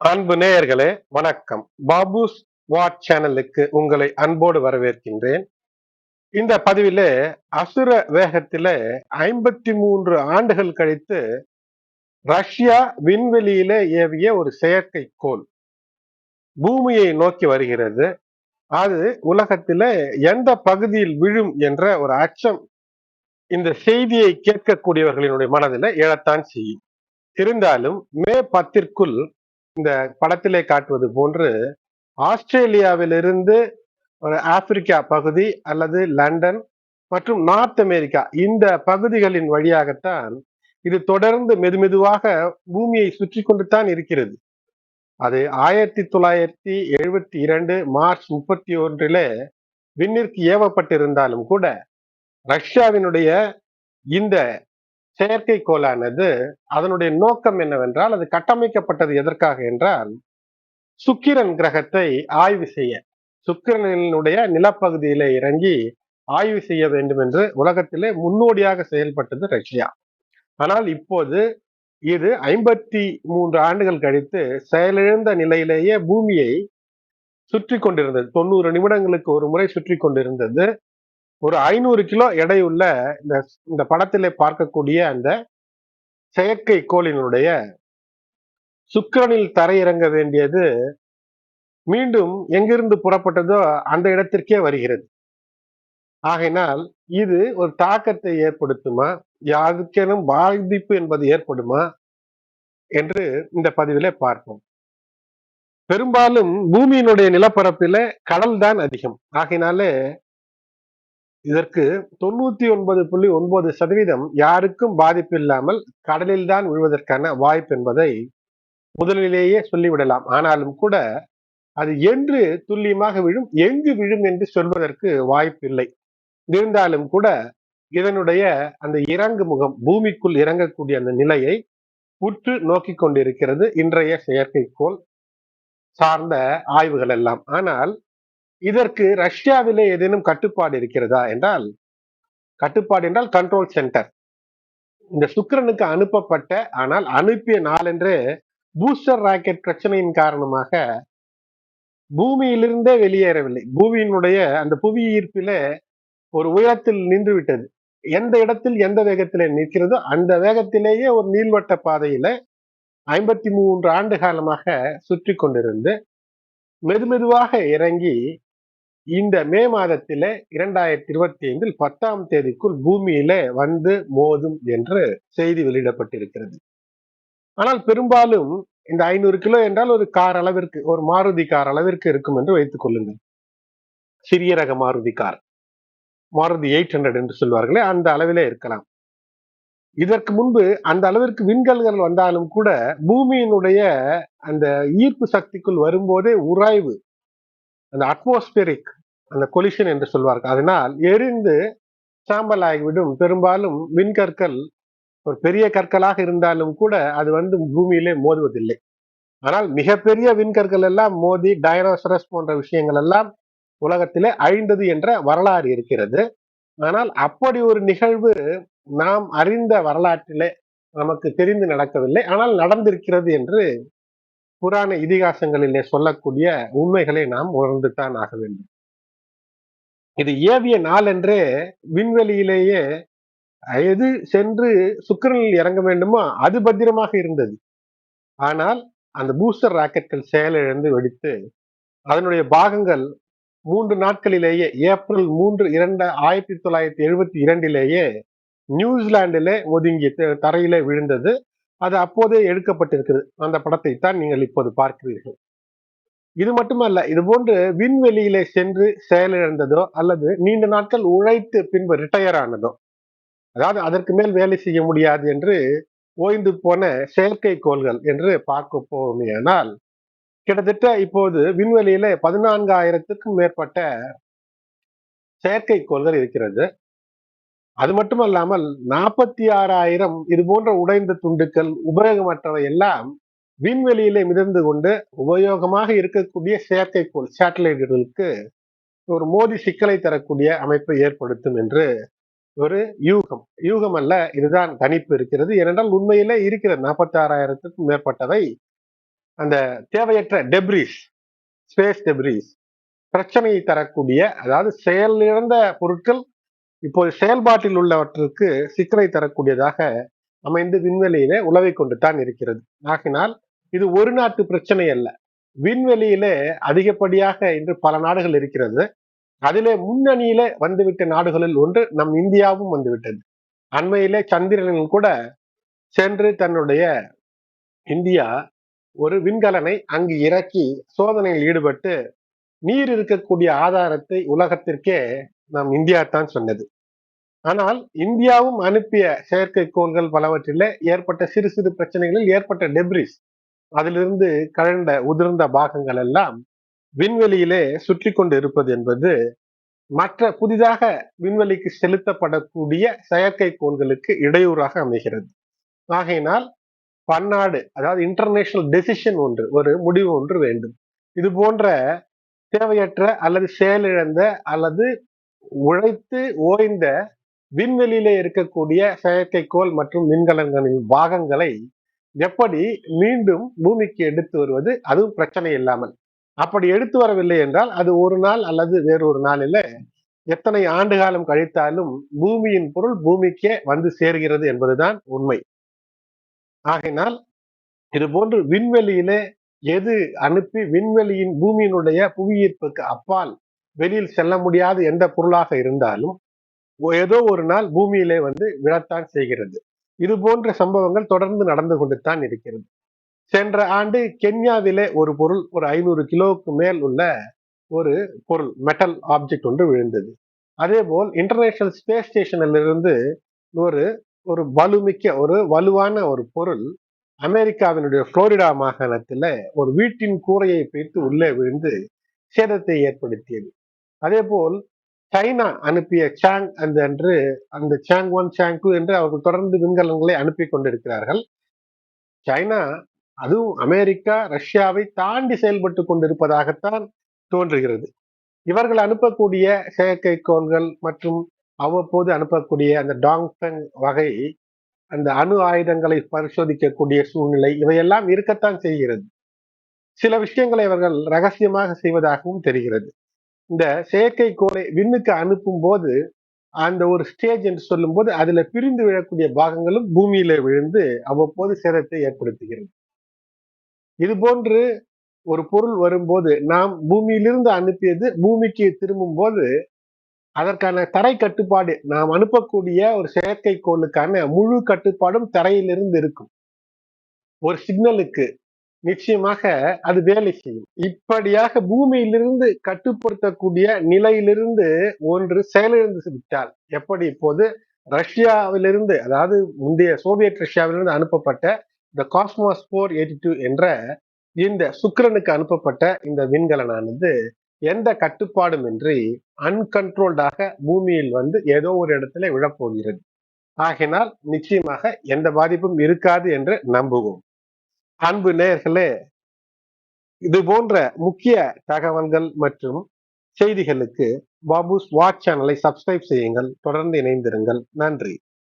அன்பு நேயர்களே வணக்கம். பாபுஸ் வாட் சேனலுக்கு உங்களை அன்போடு வரவேற்கின்றேன். இந்த பதிவிலே அசுர வேகத்திலே ஐம்பத்தி மூன்று ஆண்டுகள் கழித்து ரஷ்யா விண்வெளியில ஏவிய ஒரு செயற்கைக்கோள் பூமியை நோக்கி வருகிறது. அது உலகத்திலே எந்த பகுதியில் விழும் என்ற ஒரு அச்சம் இந்த செய்தியை கேட்கக்கூடியவர்களினுடைய மனதில் எழத்தான் செய்யும். இருந்தாலும் மே பத்திற்குள் இந்த படத்திலே காட்டுவது போன்று ஆஸ்திரேலியாவிலிருந்து ஒரு ஆப்பிரிக்கா பகுதி அல்லது லண்டன் மற்றும் நார்த் அமெரிக்கா இந்த பகுதிகளின் வழியாகத்தான் இது தொடர்ந்து மெதுமெதுவாக பூமியை சுற்றி கொண்டு தான் இருக்கிறது. அது ஆயிரத்தி தொள்ளாயிரத்தி எழுபத்தி இரண்டு மார்ச் முப்பத்தி ஒன்றிலே விண்ணிற்கு ஏவப்பட்டிருந்தாலும் கூட ரஷ்யாவினுடைய இந்த செயற்கைக்கோளானது அதனுடைய நோக்கம் என்னவென்றால் அது கட்டமைக்கப்பட்டது எதற்காக என்றால் சுக்கிரன் கிரகத்தை ஆய்வு செய்ய. சுக்கிரனினுடைய நிலப்பகுதியில இறங்கி ஆய்வு செய்ய வேண்டும் என்று உலகத்திலே முன்னோடியாக செயல்பட்டது ரஷ்யா. ஆனால் இப்போது இது ஐம்பத்தி மூன்று ஆண்டுகள் கழித்து செயலிழந்த நிலையிலேயே பூமியை சுற்றி கொண்டிருந்தது தொண்ணூறு நிமிடங்களுக்கு ஒரு முறை சுற்றி கொண்டிருந்தது ஒரு ஐநூறு கிலோ எடையுள்ள இந்த இந்த படத்திலே பார்க்கக்கூடிய அந்த செயற்கை கோளினுடைய சுக்கிரனில் தரையிறங்க வேண்டியது மீண்டும் எங்கிருந்து புறப்பட்டதோ அந்த இடத்திற்கே வருகிறது. ஆகையினால் இது ஒரு தாக்கத்தை ஏற்படுத்துமா? யாருக்கேனும் பாதிப்பு என்பது ஏற்படுமா? என்று இந்த பதிவிலே பார்ப்போம். பெரும்பாலும் பூமியினுடைய நிலப்பரப்பில கடல் தான் அதிகம். ஆகையினாலே இதற்கு தொண்ணூத்தி ஒன்பது புள்ளி ஒன்பது சதவீதம் யாருக்கும் பாதிப்பு இல்லாமல் கடலில் தான் விழுவதற்கான வாய்ப்பு என்பதை முதலிலேயே சொல்லிவிடலாம். ஆனாலும் கூட அது என்று துல்லியமாக விழும் எங்கு விழும் என்று சொல்வதற்கு வாய்ப்பில்லை இருந்தாலும் கூட இதனுடைய அந்த இறங்கு முகம் பூமிக்குள் இறங்கக்கூடிய அந்த நிலையை உற்று நோக்கி கொண்டிருக்கிறது இன்றைய செயற்கைக்கோள் சார்ந்த ஆய்வுகள் எல்லாம். ஆனால் இதற்கு ரஷ்யாவிலே ஏதேனும் கட்டுப்பாடு இருக்கிறதா என்றால் கட்டுப்பாடு என்றால் கண்ட்ரோல் சென்டர் இந்த சுக்கரனுக்கு அனுப்பப்பட்ட ஆனால் அனுப்பிய நாளென்று பூஸ்டர் ராக்கெட் பிரச்சனையின் காரணமாக பூமியிலிருந்தே வெளியேறவில்லை. பூமியினுடைய அந்த புவி ஈர்ப்பில ஒரு உயரத்தில் நின்று விட்டது எந்த இடத்தில் எந்த வேகத்திலே நிற்கிறதோ அந்த வேகத்திலேயே ஒரு நீள்வட்ட பாதையில ஐம்பத்தி மூன்று ஆண்டு காலமாக சுற்றி கொண்டிருந்து மெதுமெதுவாக இறங்கி இந்த மே மாதத்தில இரண்டாயிரத்தி இருபத்தி ஐந்தில் பத்தாம் தேதிக்குள் பூமியில வந்து மோதும் என்று செய்தி வெளியிடப்பட்டிருக்கிறது. ஆனால் பெரும்பாலும் இந்த ஐநூறு கிலோ என்றால் ஒரு கார் அளவிற்கு ஒரு மாருதி கார் அளவிற்கு இருக்கும் என்று வைத்துக் கொள்ளுங்கள். சிறிய ரக Maruti car. Maruti eight hundred என்று சொல்வார்களே அந்த அளவிலே இருக்கலாம். இதற்கு முன்பு அந்த அளவிற்கு விண்கல்கள் வந்தாலும் கூட பூமியினுடைய அந்த ஈர்ப்பு சக்திக்குள் வரும்போதே உராய்வு அந்த அட்மாஸ்பியரிக் அந்த கொலிஷன் என்று சொல்வார்கள். அதனால் எரிந்து சாம்பல் ஆகிவிடும் பெரும்பாலும் விண்கற்கள் ஒரு பெரிய கற்களாக இருந்தாலும் கூட அது வந்து பூமியிலே மோதுவதில்லை. ஆனால் மிகப்பெரிய விண்கற்கள் எல்லாம் மோதி டைனோசரஸ் போன்ற விஷயங்கள் எல்லாம் உலகத்திலே அழிந்தது என்ற வரலாறு இருக்கிறது. ஆனால் அப்படி ஒரு நிகழ்வு நாம் அறிந்த வரலாற்றிலே நமக்கு தெரிந்து நடக்கவில்லை. ஆனால் நடந்திருக்கிறது என்று புராண இதிகாசங்களிலே சொல்லக்கூடிய உண்மைகளை நாம் உணர்ந்துதான் ஆக வேண்டும். இது ஏவிய நாளென்றே விண்வெளியிலேயே எது சென்று சுக்கரனில் இறங்க வேண்டுமோ அது பத்திரமாக இருந்தது. ஆனால் அந்த பூஸ்டர் ராக்கெட்கள் செயலிழந்து வெடித்து அதனுடைய பாகங்கள் மூன்று நாட்களிலேயே ஏப்ரல் மூன்று இரண்டு ஆயிரத்தி தொள்ளாயிரத்தி எழுபத்தி இரண்டிலேயே நியூசிலாண்டிலே ஒதுங்கி தரையிலே விழுந்தது. அது அப்போதே எடுக்கப்பட்டிருக்கிறது. அந்த படத்தை தான் நீங்கள் இப்போது பார்க்கிறீர்கள். இது மட்டுமல்ல இது போன்று விண்வெளியிலே சென்று செயலிழந்ததோ அல்லது நீண்ட நாட்கள் உழைத்து பின்பு ரிட்டையர் ஆனதோ அதாவது அதற்கு மேல் வேலை செய்ய முடியாது என்று ஓய்ந்து போன செயற்கைக்கோள்கள் என்று பார்க்க போவோமேயானால் கிட்டத்தட்ட இப்போது விண்வெளியில பதினான்காயிரத்துக்கும் மேற்பட்ட செயற்கைக்கோள்கள் இருக்கிறது. அது மட்டுமல்லாமல் நாற்பத்தி ஆறாயிரம் இது போன்ற உடைந்த துண்டுக்கள் உபயோகமற்றவை எல்லாம் விண்வெளியிலே மிதந்து கொண்டு உபயோகமாக இருக்கக்கூடிய செயற்கைக்கோள் சேட்டலைட்டுகளுக்கு ஒரு மோதி சிக்கலை தரக்கூடிய அமைப்பை ஏற்படுத்தும் என்று ஒரு யூகம். யூகம் அல்ல இதுதான் கணிப்பு இருக்கிறது. ஏனென்றால் உண்மையிலே இருக்கிற நாற்பத்தாறாயிரத்துக்கும் மேற்பட்டவை அந்த தேவையற்ற டெப்ரிஸ் ஸ்பேஸ் டெப்ரிஸ் பிரச்சனையை தரக்கூடிய அதாவது செயலிழந்த பொருட்கள் இப்போது செயல்பாட்டில் உள்ளவற்றுக்கு சிக்கலை தரக்கூடியதாக அமைந்து விண்வெளியிலே உழவை கொண்டு தான் இருக்கிறது. ஆகினால் இது ஒரு நாட்டு பிரச்சனை அல்ல. விண்வெளியிலே அதிகப்படியாக இன்று பல நாடுகள் இருக்கிறது. அதிலே முன்னணியில வந்துவிட்ட நாடுகளில் ஒன்று நம் இந்தியாவும் வந்துவிட்டது. அண்மையிலே சந்திரனில் கூட சென்று தன்னுடைய இந்தியா ஒரு விண்கலனை அங்கு இறக்கி சோதனையில் ஈடுபட்டு நீர் இருக்கக்கூடிய ஆதாரத்தை உலகத்திற்கே நம் இந்தியா தான் சொன்னது. ஆனால் இந்தியாவும் அனுப்பிய செயற்கைக்கோள்கள் பலவற்றிலே ஏற்பட்ட சிறு சிறு பிரச்சனைகளில் ஏற்பட்ட டெப்ரிஸ் அதிலிருந்து கழண்ட உதிர்ந்த பாகங்கள் எல்லாம் விண்வெளியிலே சுற்றி கொண்டு இருப்பது என்பது மற்ற புதிதாக விண்வெளிக்கு செலுத்தப்படக்கூடிய செயற்கைக்கோள்களுக்கு இடையூறாக அமைகிறது. ஆகையினால் பன்னாடு அதாவது இன்டர்நேஷனல் டெசிஷன் ஒன்று ஒரு முடிவு ஒன்று வேண்டும். இது போன்ற தேவையற்ற அல்லது செயலிழந்த அல்லது உழைத்து ஓய்ந்த விண்வெளியிலே இருக்கக்கூடிய செயற்கைக்கோள் மற்றும் விண்கலன்களின் பாகங்களை எப்படி மீண்டும் பூமிக்கு எடுத்து வருவது? அதுவும் பிரச்சனை இல்லாமல். அப்படி எடுத்து வரவில்லை என்றால் அது ஒரு நாள் அல்லது வேறொரு நாளில் எத்தனை ஆண்டு காலம் கழித்தாலும் பூமியின் பொருள் பூமிக்கே வந்து சேர்கிறது என்பதுதான் உண்மை. ஆகையினால் இது போன்று விண்வெளியிலே எது அனுப்பி விண்வெளியின் பூமியினுடைய புவியீர்ப்புக்கு அப்பால் வெளியில் செல்ல முடியாத எந்த பொருளாக இருந்தாலும் ஏதோ ஒரு நாள் பூமியிலே வந்து விழத்தான் செய்கிறது. இது போன்ற சம்பவங்கள் தொடர்ந்து நடந்து கொண்டு தான் இருக்கிறது. சென்ற ஆண்டு கென்யாவிலே ஒரு பொருள் ஒரு ஐநூறு கிலோவுக்கு மேல் உள்ள ஒரு பொருள் மெட்டல் ஆப்ஜெக்ட் ஒன்று விழுந்தது. அதே போல் இன்டர்நேஷனல் ஸ்பேஸ் ஸ்டேஷனில் இருந்து ஒரு ஒரு வலுமிக்க ஒரு வலுவான ஒரு பொருள் அமெரிக்காவினுடைய புளோரிடா மாகாணத்தில் ஒரு வீட்டின் கூரையை பிரித்து உள்ளே விழுந்து சேதத்தை ஏற்படுத்தியது. அதே போல் சைனா அனுப்பிய சாங் அந்த அன்று அந்த சாங் ஒன் சாங் டூ என்று அவர்கள் தொடர்ந்து விண்கலன்களை அனுப்பி கொண்டிருக்கிறார்கள். சைனா அதுவும் அமெரிக்கா ரஷ்யாவை தாண்டி செயல்பட்டு கொண்டிருப்பதாகத்தான் தோன்றுகிறது. இவர்கள் அனுப்பக்கூடிய செயற்கைக்கோள்கள் மற்றும் அவ்வப்போது அனுப்பக்கூடிய அந்த டாங்டங் வகை அந்த அணு ஆயுதங்களை பரிசோதிக்கக்கூடிய சூழ்நிலை இவையெல்லாம் இருக்கத்தான் செய்கிறது. சில விஷயங்களை அவர்கள் ரகசியமாக செய்வதாகவும் தெரிகிறது. இந்த செயற்கைக்கோளை விண்ணுக்கு அனுப்பும் போது அந்த ஒரு ஸ்டேஜ் என்று சொல்லும் போது அதுல பிரிந்து விழக்கூடிய பாகங்களும் பூமியில விழுந்து அவ்வப்போது சேதத்தை ஏற்படுத்துகிறது. இது போன்று ஒரு பொருள் வரும்போது நாம் பூமியிலிருந்து அனுப்பியது பூமிக்கு திரும்பும் போது அதற்கான தரை கட்டுப்பாடு நாம் அனுப்பக்கூடிய ஒரு செயற்கைக்கோளுக்கான முழு கட்டுப்பாடும் தரையிலிருந்து இருக்கும். ஒரு சிக்னலுக்கு நிச்சயமாக அது வேலை செய்யும். இப்படியாக பூமியிலிருந்து கட்டுப்படுத்தக்கூடிய நிலையிலிருந்து ஒன்று செயலிழந்து விட்டால் எப்படி இப்போது ரஷ்யாவிலிருந்து அதாவது முந்தைய சோவியத் ரஷ்யாவிலிருந்து அனுப்பப்பட்ட இந்த காஸ்மாஸ் போர் எயிட்டி டூ என்ற இந்த சுக்கிரனுக்கு அனுப்பப்பட்ட இந்த விண்கலனானது எந்த கட்டுப்பாடும் இன்றி அன்கன்ட்ரோல்டாக பூமியில் வந்து ஏதோ ஒரு இடத்துல விழப்போகிறது. ஆகினால் நிச்சயமாக எந்த பாதிப்பும் இருக்காது என்று நம்புவோம். அன்பு நேயர்களே இது போன்ற முக்கிய தகவல்கள் மற்றும் செய்திகளுக்கு பாபுஸ் வாட்ச் சேனலை சப்ஸ்கிரைப் செய்யுங்கள். தொடர்ந்து இணைந்திருங்கள். நன்றி.